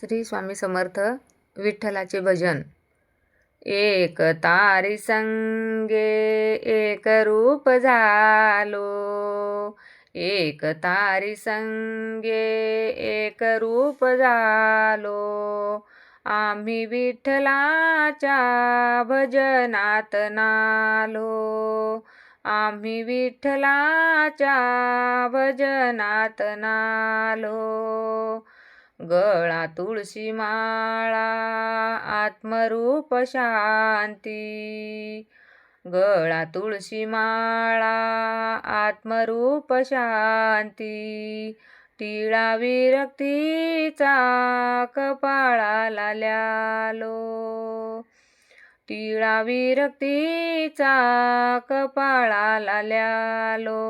श्री स्वामी समर्थ विठ्ठलाचे भजन. एक तारी संगे एक रूप झालो. एक तारी संगे एक रूप झालो. आम्ही विठ्ठलाच्या भजनात नालो. आम्ही विठ्ठलाच्या भजनात नालो. गळा तुळशी माळा आत्मरूप शांती. गळा तुळशी माळा आत्मरूप शांती. टिळा विरक्तीचा कपाळाला ल्यालो टिळा विरक्तीचा कपाळाला ल्यालो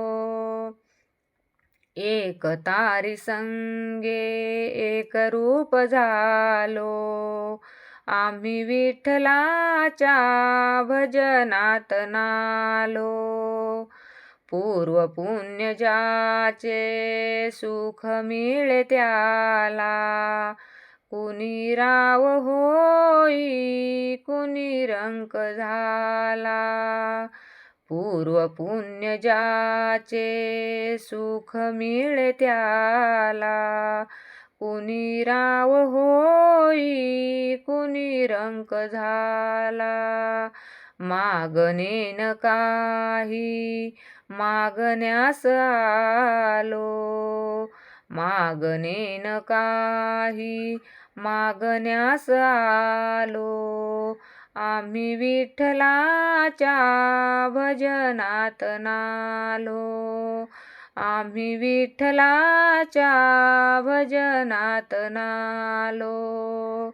एक तारी संगे एक रूप झालो. आम्ही विठ्ठलाच्या भजनात नालो. पूर्व पुण्य ज्याचे सुख मिळे त्याला. कुणी राव होई कुणी रंक झाला. पूर्व पुण्य ज्याचे सुख मिळे त्याला. कुणी राव होई कुणी रंक झाला. मागणेन काही मागण्यास आलो. मागणेन काही मागण्यास आलो. आम्ही विठ्ठलाच्या भजनात नालो. आम्ही विठ्ठलाच्या भजनात नालो.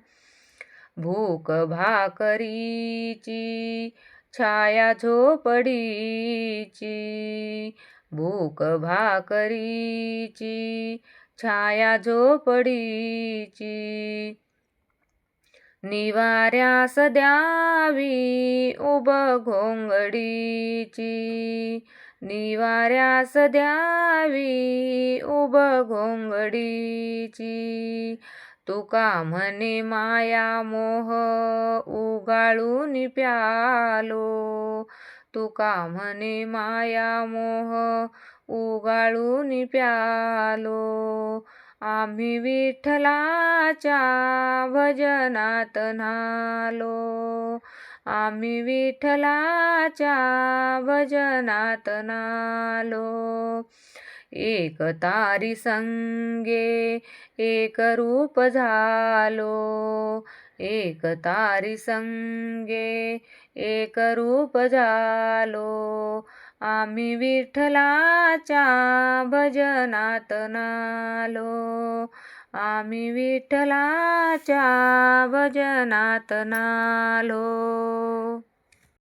भूक भाकरीची छाया झोपडीची. भूक भाकरीची छाया झोपडीची. निवाऱ्यास द्यावी उब घोंगडीची. निवाऱ्यास द्यावी उब घोंगडीची. तुका म्हणे माया मोह उगाळून प्यालो. तुका म्हणे माया मोह उगाळून प्यालो. आम्ही विठ्ठलाच्या भजनात न्हालो. आम्ही विठ्ठलाच्या भजनात नालो एक तारी संगे एक रूप झालो. एक तारी संगे एक रूप झालो. आम्ही विठ्ठलाच्या भजनात नालो. आम्ही विठ्ठलाच्या भजनात नालो.